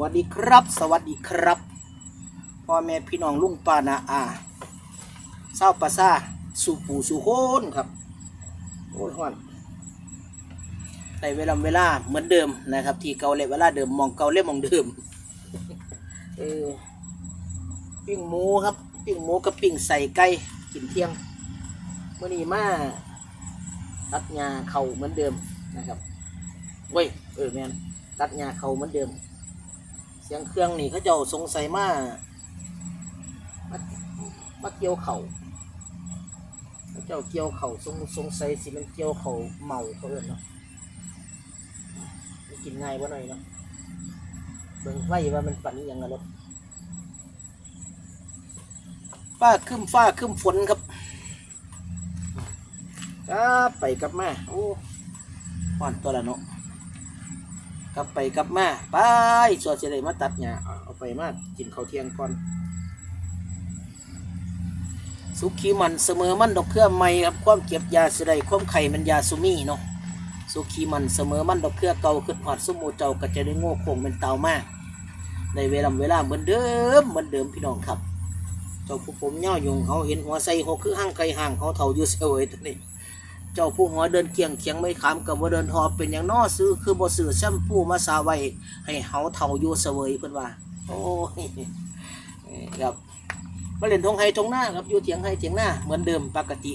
วัสดีครับ สวัสดีครับพ่อแม่พี่น้องลุงป้านาอาเศร้าปลาซาสู่ปู่สู่โคนครับโอ้ยฮอนในเวลาเวลาเหมือนเดิมนะครับ ที่เก่าเลยเวลาเดิมมองเก่าเล่มองเดิมเออปิ้งหมูครับปิ้งหมูกับปิ้งใส่ไก่กินเที่ยงเมื่อนี้มาตัดหญ้าเข่าเหมือนเดิมนะครับเว้ยเออแมนตัดหญ้าเข่าเหมือนเดิม สียงเครื่องนี่เขาเจ้าสงสัยมามามาเกี่ยวเข่าเขาเจ้าเกี่ยวเข่าสงสงสัยสิมันเกี่ยวเข่าเมาเขาเอิ้นเนาะมันกินง่ายบ่หน่อยเนาะเบิ่งไฟว่ามันปั่นอหย่างไรรถฟ้าขึ้นฟ้าขึ้นฝนครับครับไปกลับมาโอ้ป้อนตัวละเนาะ กลับไปกลับมาไปสวดเสได็มาตัดหญ้าเอาเอาไปมากินข้าวเที่ยงก่อน สุขีมันเสมอมันดอกเพื่อไม่ครับความเก็บยาสิไดความไข่มันยาสุมีเนาะสุขีมันเสมอมันดอกเพื่อเก่าขึ้นหอดสมหมูเจ้าก็จะได้โง่คงเป็นเตามาก ในเวลาเวลาเหมือนเดิมเหมือนเดิมพี่น้องครับเจ้าผู้ผมย่อยงเขาเห็นหัวใส่หัวคือห้างไก่ห่างเขาเท่าอยู่เสวยตัวนี้ เจ้าผู้หัวเดินเคียงเคียงไม่ขามกับว่าเดินหอบเป็นอย่างนอซื้อคือบ่ซื้อแชมพูมาสาไว้ให้เฮาเท่าอยู่เสวยเพิ่นว่า โอ้ยครับมาเล่นทงไฮทงหน้าครับอยู่เถียงไฮเถียงหน้าเหมือนเดิมปกติ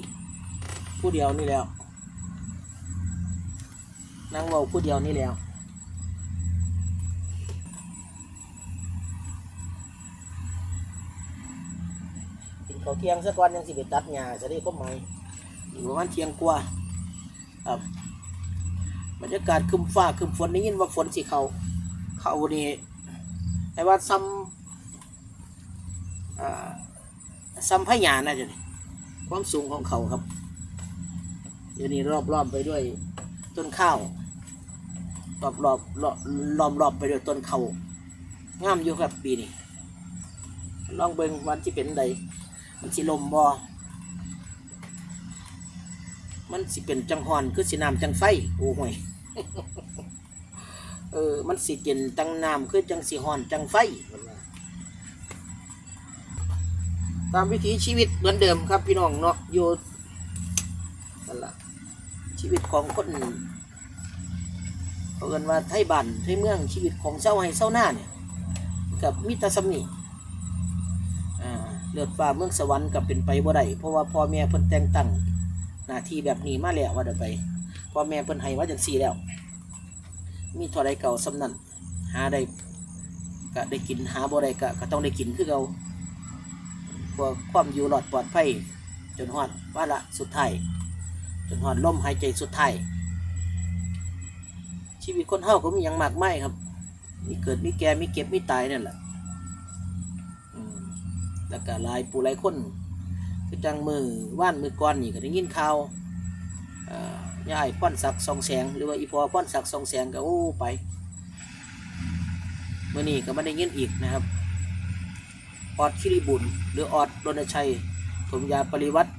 ผู้เดียวนี่แล้วนั่งเว้าผู้เดียวนี่แล้วกินข้าวเที่ยงสักก่อนยังสิไปตัดหญ้าจะได้ก็ไหม อยู่ประมาณเที่ยงกว่าครับบรรยากาศคึมฟ้าคึมฝนได้ยินว่าฝนสิเขาเขานี่ไอ้ว่าซ้ำอ่าซ้ำพญาน่าจะนี่ความสูงของเขาครับเดี๋ยวนี้รอบๆไปด้วยต้นข้าวรอบรอบรอบล้อมรอบไปด้วยต้นเขางามอยู่ครับปีนี้ลองเบิ่งวันที่เป็นใดมันสิลมบ่ มันสิเป็นจังหอนคือสิน้ำจังไฟโอ้ห่วยเออ มันสิเป็นจังน้ำคือจังสิหอนจังไฟ ตามวิถีชีวิตเหมือนเดิมครับพี่น้องเนาะอยู่นั่นละชีวิตของคนเขาเกินว่าไทยบ้านไทยเมืองชีวิตของเศร้าให้เศร้าหน้าเนี่ยกับมิตรสำนีอ่าเลือดฟ้าเมืองสวรรค์กับเป็นไปบ่ได้เพราะว่าพ่อแม่เพิ่นแต่งตั้ง หน้าที่แบบนี้มาแล้วว่าเดี๋ยวไปพ่อแม่เพิ่นให้ว่าจังซี่แล้ว มีท่าใดเก่าสำนันหาได้ก็ได้กินหาบ่ได้ก็ก็ต้องได้กินคือเก่าพื่อความอยู่รอดปลอดภัยจนฮอดว่าละสุดท้ายจนฮอดลมหายใจสุดท้ายชีวิตคนเฮาก็มีอย่างมากมายครับ มีเกิดมีแก่มีเก็บมีตายนั่นแหละอืมแล้วก็ลายผู้หลายคน คือจังมือว่านมือก้อนนี่ก็ได้ยินข่าวเอ่อยายป้อนสักสองแสงหรือว่าอีพอป้อนสักสองแสงก็โอ้ไปเมื่อนี้ก็ไม่ได้ยินอีกนะครับออดคิริบุญหรือออดรณชัยถมยาปริวัติ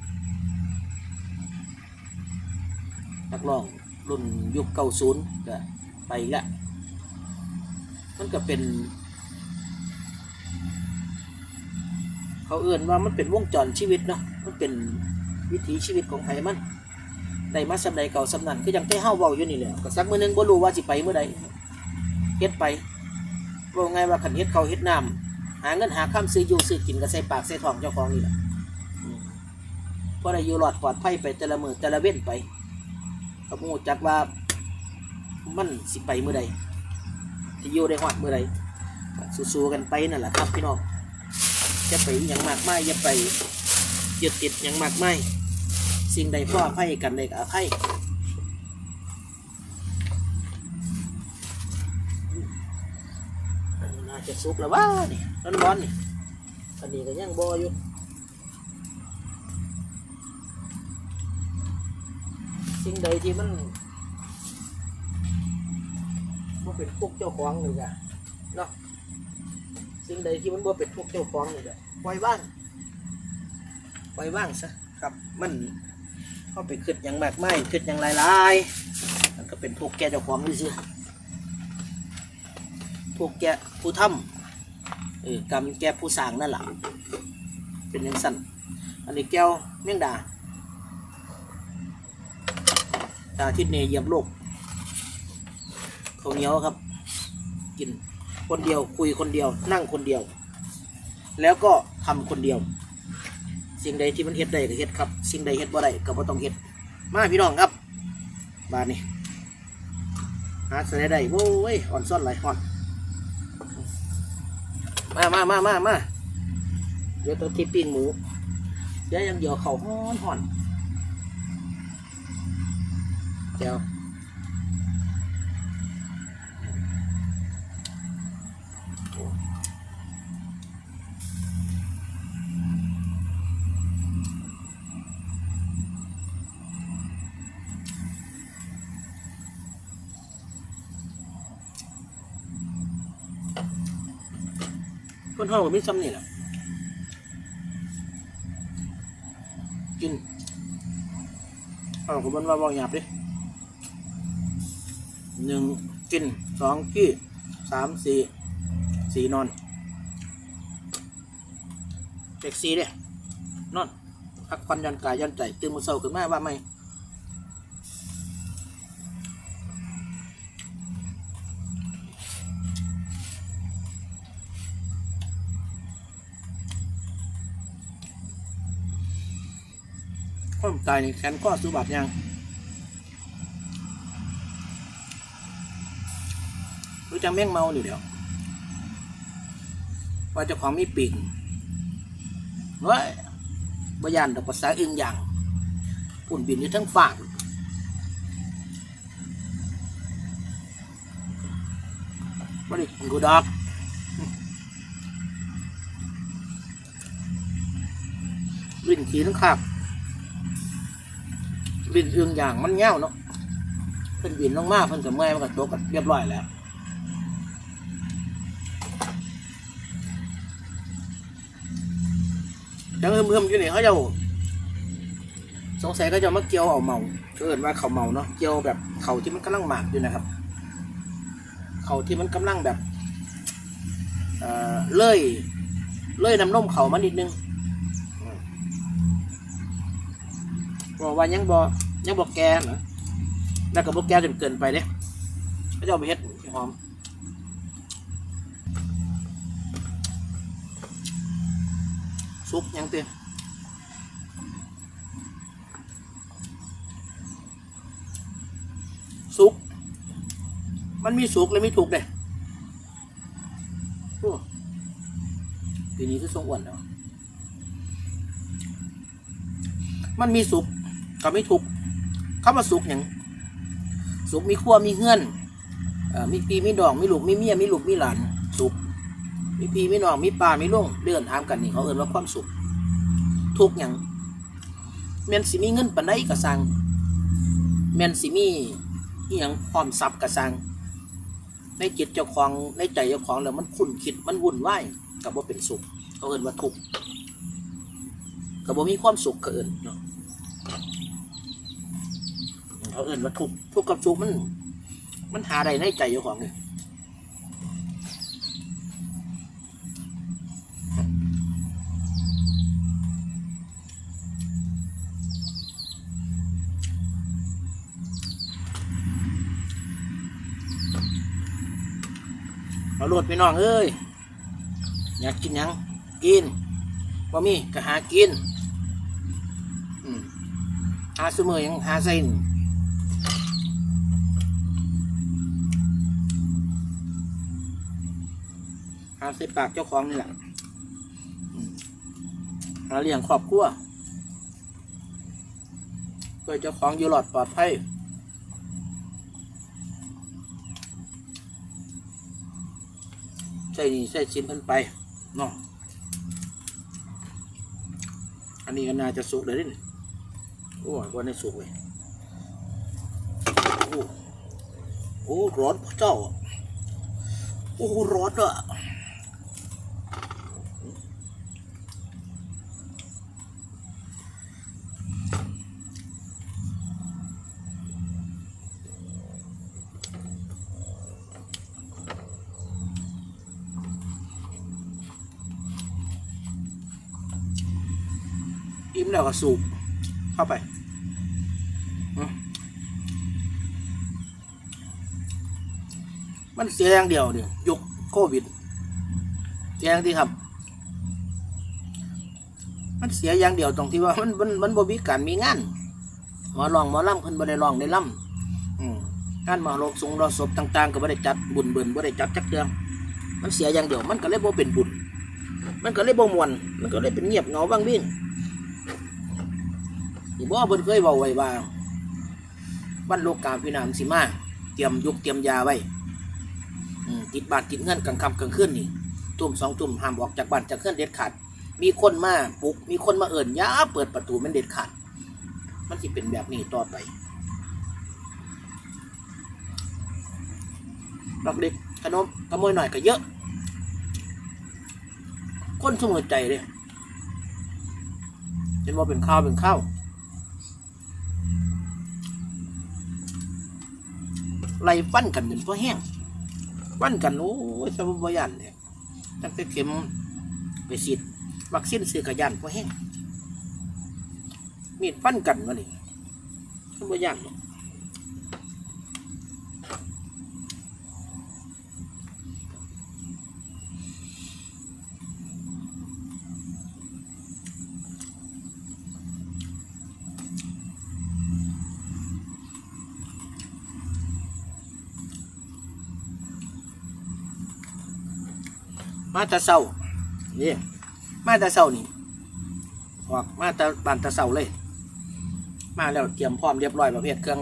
นักร้องรุ่นยุคเก้าศูนย์ก็ไปล้วมันก็เป็น เขาเอื่นว่ามันเป็นวงจรชีวิตเนาะมันเป็นวิถีชีวิตของไผมันได้มาสำใดเก่าสำนันคือยังได้เฮาเว้าอยู่นี่แหละก็สักมื้อหนึงบ่รู้ว่าสิไปเมื่อใดเฮ็ดไปว่าไงว่าคันเฮ็ดเขาเฮ็ดน้ำหาเงินหาข้ามซื้ออยู่ซื้อกินก็ใส่ปากใส่ท้องเจ้าของนี่แหละพอได้อยู่รอดปลอดภัยไปแต่ละมือแต่ละเว้นไปก็บ่รู้จักว่ามันสิไปเมื้อใดสิอยู่ได้ฮอดมื้อใดสู้ๆกันไปนั่นแหละครับพี่น้อง จะไปอย่างมากไมายอย่าไปยึดติดอย่างมากไมายสิ่งใดพ่ออภัยกันใดก็อภัยอันนี้น่าจะสุกแล้วว่านี่ร้อนๆนี่อันนี้ก็ยังบออยู่สิ่งใดที่มันมันเป็นพวกเจ้าของเลยจ้ะ สิ่งใดที่มันบ่เป็นทุกข์เจ้าของนี่แหละปล่อยว่างปล่อยว่างซะครับ มันเข้าไปคิดอย่างมากไมายคิดอย่างหลายๆมันก็เป็นทุกข์แก่เจ้าของนี่สิพวกแกะผู้ทำเออกรรมแกะผู้สร้างนั่นแหละเป็นยังสั้นอันนี้แก้วเมี่ยงดาดาทิศเนเยียบโลกเขาวเหนียวครับ กิน คนเดียว คุยคนเดียว นั่งคนเดียว แล้วก็ทำคนเดียว สิ่งใดที่มันเฮ็ดได้ก็เฮ็ดครับ สิ่งใดเฮ็ดบ่ได้ก็บ่ต้องเฮ็ดมาพี่น้องครับบานนี้หาใส่ได้โว้ยอ่อนซ่อนหลายอ่อนมามามามามาเดี๋ยวตัวที่ปิ้งหมูเดี๋ยวยังเดี๋ยวเขาห้อนห่อนเดี๋ยว คนห้องก็มีซ้ำนี่แหละกินเอาก็บนว่าบอกหยาบดิหนึ่งกินสองกี้สามสี่สี่นอนเจ็กสี่เด้นอนพักผ่อนยันกายยันใจตื่นมือเช้าขึ้นมาว่าไหม ตายนี่แขนข้อสุบัติยังรู้จักแม่งเมานี่เดี๋ยวว่าเจ้าของมีปีกเฮ้ยบยานดอกภาษาอื่นอย่างปุ่นบินอยู่ทั้งฝั่งไม่ได้กินกูดอกลิ้นขีทั้งขา บินเอืองอย่างมันเง่าเนาะเพิ่นบินลงมาเพิ่นกับเมื่อยมันก็ตกกันเรียบร้อยแล้วยังเอิ่มๆอยู่นี่เขาจะสงสัยเขาจะมาเกี่ยวเอาเมาเอินว่าเขาเมาเนาะเกี่ยวแบบเขาที่มันกำลังหมากอยู่นะครับ เขาที่มันกำลังแบบเอ่อเลื่อยเลื่อยน้ำนมเขามานิดนึงบอกว่ายังบอ ยังบอกแกเหรอแล้วก็บอกแกจนเกินไปเด้เขาจะเอาไปเฮ็ดให้หอมซุปยังเตี้ยซุปมันมีสุกและมีถูกเลยโอ้ปีนี้คือทรงอ้วนแล้วมันมีสุกกับไม่ถูก เข้ามาสุกอย่างสุกมีขั้วมีเฮือนมีปีมีดองมีลูกมีเมียมีลูกมีหลานสุกมีพีมีน้องมีป้ามีลุงเลื่อนถามกันนี่เขาเอ่นว่าความสุขทุกอย่างแมนสิมีเงินปานใดก็สั่งแมนสิมีอีหยังความทรัพย์ก็สั่งในจิตเจ้าของในใจเจ้าของแล้วมันคุ้นคิดมันวุ่นวายกับว่าเป็นสุขเขาเอ่นว่าทุกข์กับว่ามีความสุขก็เอ่นเนาะ เขาเอ่นว่าทุกทุกกับสุขมัน มันหาใดในใจเจ้าของเนี่ยเอาโลดไปน้องเอ้ยอยากกินยังกินบ่มีก็หากินอืมหาสมอยังหาใส่าใส่ปากเจ้าของนี่แหละอืมหาเลี้ยงครอบครัวเพื่อเจ้าของอยู่หลอดปลอดภัยใส่นี่ใส่ชิ้นเพิ่นไปเนาะอันนี้ก็น่าจะสุกเลยนี่โอ้ยวันนี้สุกเลยโอ้โอ้ร้อนพระเจ้าโอ้ร้อนอะ อิ่ มแล้วก็สูบเข้าไปมันเสียอย่างเดียวเนี่ยยุคโควิดเสียอย่างที่ครับ มันเสียอย่างเดียวตรงที่ว่ามันมันมันบ่มีการมีงานหมอลองหมอล่ำเพิ่นบ่ได้ร้องได้ลำอืมงานมอโลกสงรอศพต่างๆ ก็บ่ได้จัดบุญเบิ่นบ่ได้จัดจักเทื่อมันเสียอย่างเดียวมันก็เลยบ่เป็นบุญ มันก็เลยบ่มวนมันก็เลยเป็นเงียบเงาบ้างบิ่ง นี่บ่เพิ่นเคยเว้าไว้ว่าวันโลกกาพินามสิมาเตรียมยุกเตรียมยาไว้ติดบาทติดเงินกลางค่ำกลางคืนนี่ทุ่มสองทุ่มห้ามออกจากบ้านจากเครื่องเด็ดขาด มีคนมาปลุก มีคนมาเอิ่นย่าเปิดประตูมันเด็ดขาด มันสิเป็นแบบนี้ต่อไปดอกเด็กขนมขโมยหน่อยก็เยอะ คนสมุนใจเลยเห็นว่าเป็นข้าวเป็นข้าว ไล่ฟันกันเป็นเพราะแห้งฟันกันโอ้ยสมบูรณ์ยันเนี่ยตั้งแต่เข็มไปฉีดวัคซีนซื้อกระยันพอแห้งมีดฟันกันมานี่สมบ่ยากหรอ มาตะเศร้านี่มาตะเช้านี่ออกมาต่บานตะเช้าเลย มาแล้วเตรียมพร้อมเรียบร้อยประเภทเครื่อง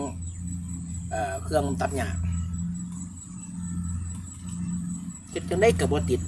เอ่อเครื่องตัดหญ้าเฮ็ดจังได้กระบติด